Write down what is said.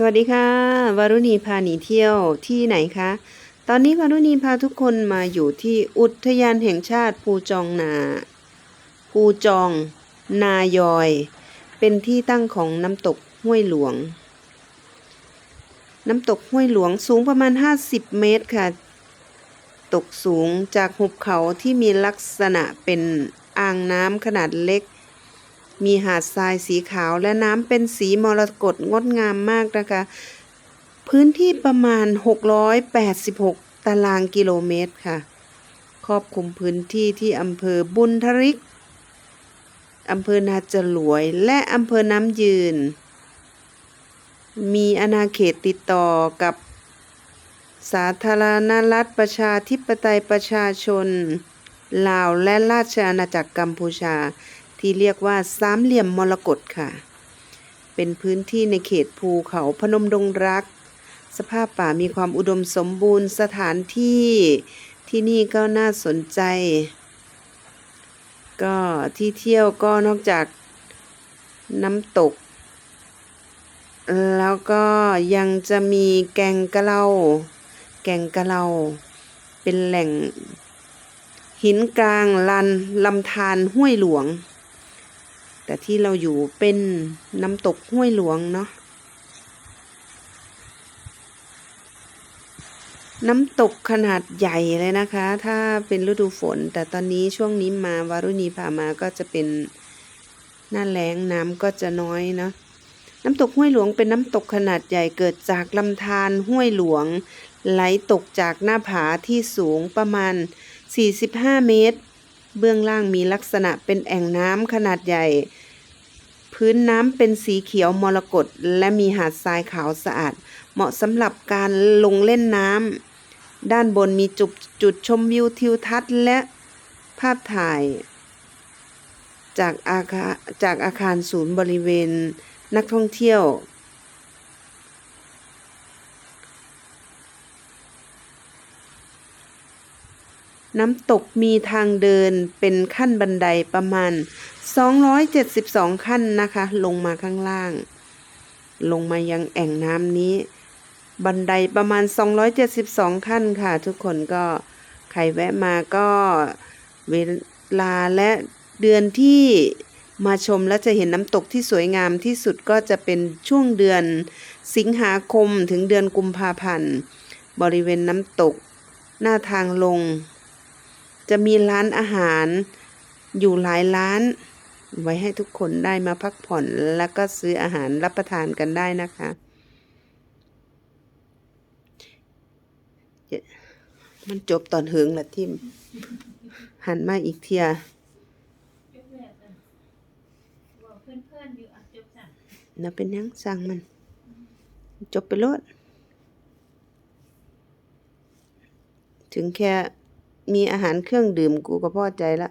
สวัสดีค่ะวารุณีพาหนีเที่ยวที่ไหนคะ ตอนนี้วารุณีพาทุกคนมาอยู่ที่อุทยานแห่งชาติภูจองนา ภูจอง นายอย เป็นที่ตั้งของน้ำตกห้วยหลวง น้ำตกห้วยหลวงสูงประมาณ 50 เมตรค่ะ ตกสูงจากหุบเขาที่มีลักษณะเป็นอ่างน้ำขนาดเล็ก มีหาดทรายสีขาวและน้ำเป็นสีมรกตงดงามมากนะคะ พื้นที่ประมาณ 686 ตารางกิโลเมตรค่ะ ครอบคลุมพื้นที่ที่อำเภอบุญทริกอำเภอนาจรวย และอำเภอน้ำยืน มีอาณาเขตติดต่อกับสาธารณรัฐประชาธิปไตยประชาชน ลาวและราชอาณาจักรกัมพูชา ที่เรียกว่าสามเหลี่ยมมรกตค่ะ เป็นพื้นที่ในเขตภูเขาพนมดงรัก สภาพป่ามีความอุดมสมบูรณ์สถานที่ที่นี่ก็น่าสนใจ ก็ที่เที่ยวก็นอกจากน้ำตก แล้วก็ยังจะมีแกงกะเหลาแกงกะเหลาเป็นแหล่งหินกลางลันลำธารห้วยหลวง แต่ที่เราอยู่เป็นน้ำตกห้วยหลวงเนาะน้ำตกขนาดใหญ่เลยนะคะ ถ้าเป็นฤดูฝน แต่ตอนนี้ช่วงนี้มาวารุณีพามาก็จะเป็นหน้าแล้งน้ำก็จะน้อยเนาะน้ำตกห้วยหลวงเป็นน้ำตกขนาดใหญ่เกิดจากลำธารห้วยหลวง ไหลตกจากหน้าผาที่สูงประมาณ 45 เมตร เบื้องล่างมีลักษณะเป็นแอ่งน้ำขนาดใหญ่ พื้นน้ำเป็นสีเขียวมรกตและมีหาดทรายขาวสะอาด เหมาะสำหรับการลงเล่นน้ำด้านบนมีจุดจุดชมวิวทิวทัศน์และภาพถ่าย จากอาคาจากอาคารศูนย์บริเวณ นักท่องเที่ยว น้ำตกมีทางเดินเป็นขั้นบันไดประมาณ 272 ขั้นนะคะ ลงมาข้างล่าง ลงมายังแอ่งน้ำนี้ บันไดประมาณ 272 ขั้นค่ะ ทุกคนก็ใครแวะมาก็เวลาและเดือนที่มาชมและจะเห็นน้ำตกที่สวยงามที่สุดก็จะเป็นช่วงเดือนสิงหาคมถึงเดือนกุมภาพันธ์ บริเวณน้ำตก หน้าทางลง จะมีร้านอาหารอยู่หลายร้าน ไว้ให้ทุกคนได้มาพักผ่อนแล้วก็ซื้ออาหารรับประทานกันได้นะคะ มันจบตอนเหิงละทิม หันมาอีกเทียน่ะเป็นยังสั่งมัน จบไปโลดถึงแค่ มีอาหารเครื่องดื่มกูก็พอใจละ